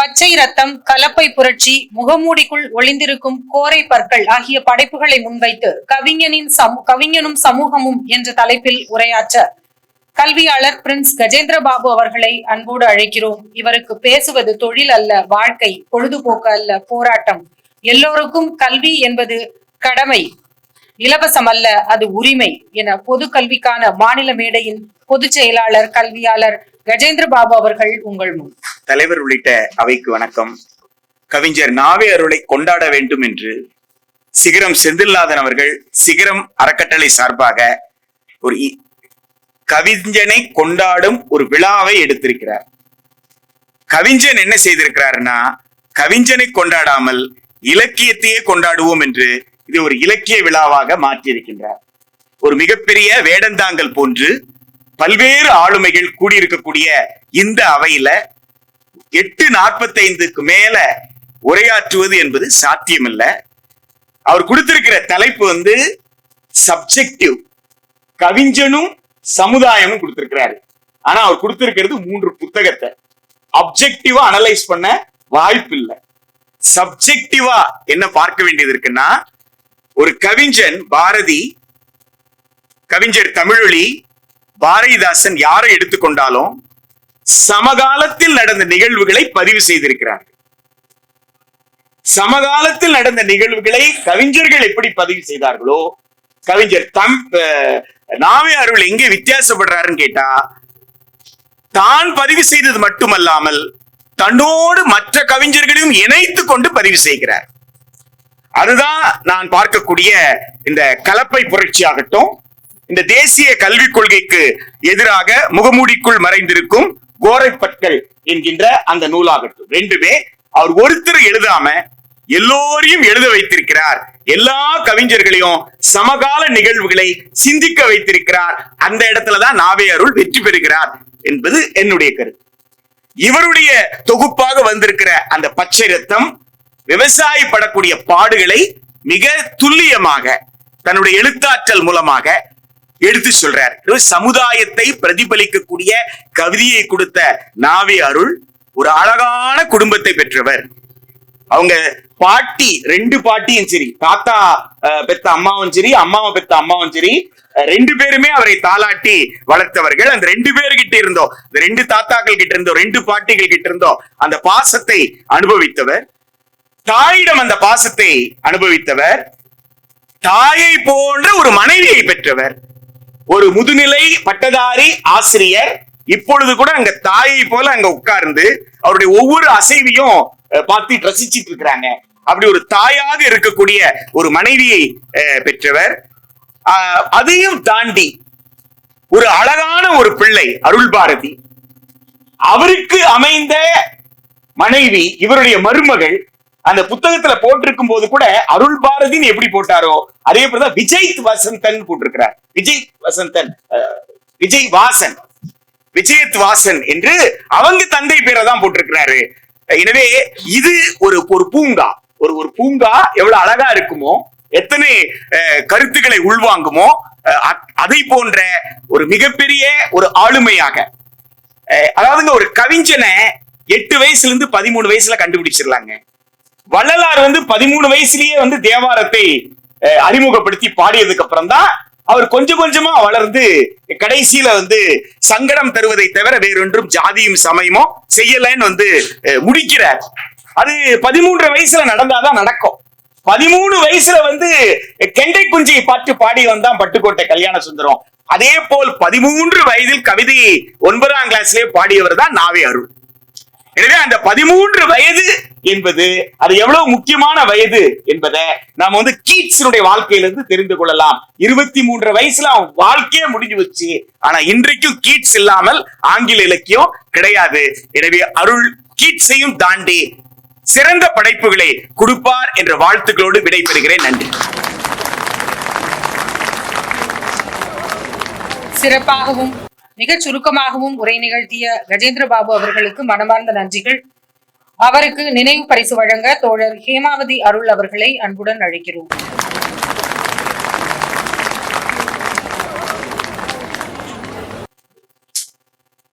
பச்சை ரத்தம் கலப்பை புரட்சி முகமூடிக்குள் ஒளிந்திருக்கும் கோரை பற்கள் ஆகிய படைப்புகளை முன்வைத்து கவிஞனின் சமூ- கவிஞனும் சமூகமும் என்ற தலைப்பில் உரையாற்ற கல்வியாளர் பிரின்ஸ் கஜேந்திர பாபு அவர்களை அன்போடு அழைக்கிறோம். இவருக்கு பேசுவது தொழில் அல்ல வாழ்க்கை பொழுதுபோக்கு அல்ல போராட்டம். எல்லோருக்கும் கல்வி என்பது கடமை. இலவசம் அல்ல அது உரிமை என பொது கல்விக்கான மாநில மேடையின் பொதுச் செயலாளர் கல்வியாளர் கஜேந்திர பாபு அவர்கள் உங்கள் முன். தலைவர் உள்ளிட்ட அவைக்கு வணக்கம். கவிஞர் நாவே அருளை கொண்டாட வேண்டும் என்று சிகரம் செந்தில்நாதன் அவர்கள் சிகரம் அறக்கட்டளை சார்பாக ஒரு கவிஞனை கொண்டாடும் ஒரு விழாவை எடுத்திருக்கிறார். கவிஞன் என்ன செய்திருக்கிறார்னா கவிஞனை கொண்டாடாமல் இலக்கியத்தையே கொண்டாடுவோம் என்று இது ஒரு இலக்கிய விழாவாக மாற்றியிருக்கின்றார். ஒரு மிகப்பெரிய வேடந்தாங்கல் போன்று பல்வேறு ஆளுமைகள் கூடியிருக்கக்கூடிய இந்த அவையில எட்டு நாற்பத்தைந்துக்கு மேல உரையாற்றுவது என்பது சாத்தியமில்ல. அவர் கொடுத்திருக்கிற தலைப்பு வந்து சப்ஜெக்டிவ் கவிஞனும் சமுதாயமும் கொடுத்திருக்கிறாரு. ஆனா அவர் கொடுத்திருக்கிறது மூன்று புத்தகத்தை. அப்ஜெக்டிவா அனலைஸ் பண்ண வாய்ப்பு இல்லை. சப்ஜெக்டிவா என்ன பார்க்க வேண்டியது இருக்குன்னா ஒரு கவிஞன் பாரதி கவிஞர் தமிழொலி பாரதிதாசன் யாரை எடுத்துக்கொண்டாலும் சமகாலத்தில் நடந்த நிகழ்வுகளை பதிவு செய்திருக்கிறார். சமகாலத்தில் நடந்த நிகழ்வுகளை கவிஞர்கள் எப்படி பதிவு செய்தார்களோ கவிஞர் தம் அஹ், நாவே அருள் எங்கே வித்தியாசப்படுறாருன்னு கேட்டா தான் பதிவு செய்தது மட்டுமல்லாமல் தன்னோடு மற்ற கவிஞர்களையும் இணைத்து கொண்டு பதிவு செய்கிறார். அதுதான் நான் பார்க்கக்கூடிய இந்த கலப்பை புரட்சி ஆகட்டும் இந்த தேசிய கல்விக் கொள்கைக்கு எதிராக முகமூடிக்குள் மறைந்திருக்கும் கோரைப்பற்கள் என்கின்ற அந்த நூலாகட்டும். ரெண்டுமே அவர் ஒருத்தர் எழுதாம எல்லோரையும் எழுத வைத்திருக்கிறார். எல்லா கவிஞர்களையும் சமகால நிகழ்வுகளை சிந்திக்க வைத்திருக்கிறார். அந்த இடத்துலதான் நாவே அருள் வெற்றி பெறுகிறார் என்பது என்னுடைய கருத்து. இவருடைய தொகுப்பாக வந்திருக்கிற அந்த பச்சை ரத்தம் விவசாயி படக்கூடிய பாடுகளை மிக துல்லியமாக தன்னுடைய எழுத்தாற்றல் மூலமாக எடுத்து சொல்றார். சமுதாயத்தை பிரதிபலிக்கக்கூடிய கவிதையை கொடுத்த நாவே அருள் ஒரு அழகான குடும்பத்தை பெற்றவர். அவங்க பாட்டி ரெண்டு பாட்டியும் சரி தாத்தா பெத்த அம்மாவும் சரி அம்மாவை பெத்த அம்மாவும் சரி ரெண்டு பேருமே அவரை தாளாட்டி வளர்த்தவர்கள். அந்த ரெண்டு பேர்கிட்ட இருந்தோ இந்த ரெண்டு தாத்தாக்கள் கிட்ட இருந்தோ ரெண்டு பாட்டிகள் கிட்ட இருந்தோ அந்த பாசத்தை அனுபவித்தவர். தாயிடம் அந்த பாசத்தை அனுபவித்தவர். தாயை போன்ற ஒரு மனைவியை பெற்றவர். ஒரு முதுநிலை பட்டதாரி ஆசிரியர் இப்பொழுது கூட அங்க தாயை போல அங்க உட்கார்ந்து அவருடைய ஒவ்வொரு அசைவையும் பார்த்து ரசிச்சிட்டு இருக்கிறாங்க. அப்படி ஒரு தாயாக இருக்கக்கூடிய ஒரு மனைவியை பெற்றவர். ஆஹ், அதையும் தாண்டி ஒரு அழகான ஒரு பிள்ளை அருள் பாரதி அவருக்கு அமைந்த மனைவி இவருடைய மருமகள் அந்த புத்தகத்துல போட்டிருக்கும் போது கூட அருள் பாரதின்னு எப்படி போட்டாரோ அதே போலதான் விஜய் வசந்தன் போட்டிருக்கிறார். விஜய் வசந்தன் விஜய் வாசன் விஜயத் வாசன் என்று அவங்க தந்தை பேரை தான் போட்டிருக்கிறாரு. எனவே இது ஒரு ஒரு பூங்கா. ஒரு ஒரு பூங்கா எவ்வளவு அழகா இருக்குமோ எத்தனை அஹ், கருத்துக்களை உள்வாங்குமோ அஹ், அ- அதை போன்ற ஒரு மிகப்பெரிய ஒரு ஆளுமையாக. அஹ், அதாவதுங்க ஒரு கவிஞனை எட்டு வயசுல இருந்து பதிமூணு வயசுல கண்டுபிடிச்சிடலாங்க. வள்ளலார் வந்து பதிமூணு வயசுலயே வந்து தேவாரத்தை அறிமுகப்படுத்தி பாடியதுக்கு அப்புறம் தான் அவர் கொஞ்சம் கொஞ்சமா வளர்ந்து கடைசியில வந்து சங்கடம் தருவதை தவிர வேறொன்றும் ஜாதியும் சமயமும் செய்யலைன்னு வந்து அஹ், முடிக்கிறார். அது பதிமூன்று வயசுல நடந்தாதான் நடக்கும். பதிமூணு வயசுல வந்து கெண்டை குஞ்சியை பாட்டு பாடி வந்தான் பட்டுக்கோட்டை கல்யாண சுந்தரம். அதே போல் பதிமூன்று வயதில் கவிதையை ஒன்பதாம் கிளாஸ்லயே பாடியவர் தான் நாவே அருள். எனவே அந்த பதிமூன்று வயது என்பது அது எவ்வளவு முக்கியமான வயது என்பதை நாம வந்து கீட்ஸனுடைய வாழ்க்கையிலிருந்து தெரிந்து கொள்ளலாம். இருபத்தி மூன்று வயசுல அவன் வாழ்க்கையே முடிஞ்சு வச்சு ஆனா இன்றைக்கும் கீட்ஸ் இல்லாமல் ஆங்கில இலக்கியம் கிடையாது. எனவே அருள் கீட்ஸையும் தாண்டி சிறந்த படைப்புகளை கொடுப்பார் என்ற வாழ்த்துக்களோடு விடைபெறுகிறேன். நன்றி. சிறப்பாகவும் மிகச் சுருக்கமாகவும் உரை நிகழ்த்திய கஜேந்திர பாபு அவர்களுக்கு மனமார்ந்த நன்றிகள். அவருக்கு நினைவு பரிசு வழங்க தோழர் ஹேமாவதி அருள் அவர்களை அன்புடன் அழைக்கிறோம்.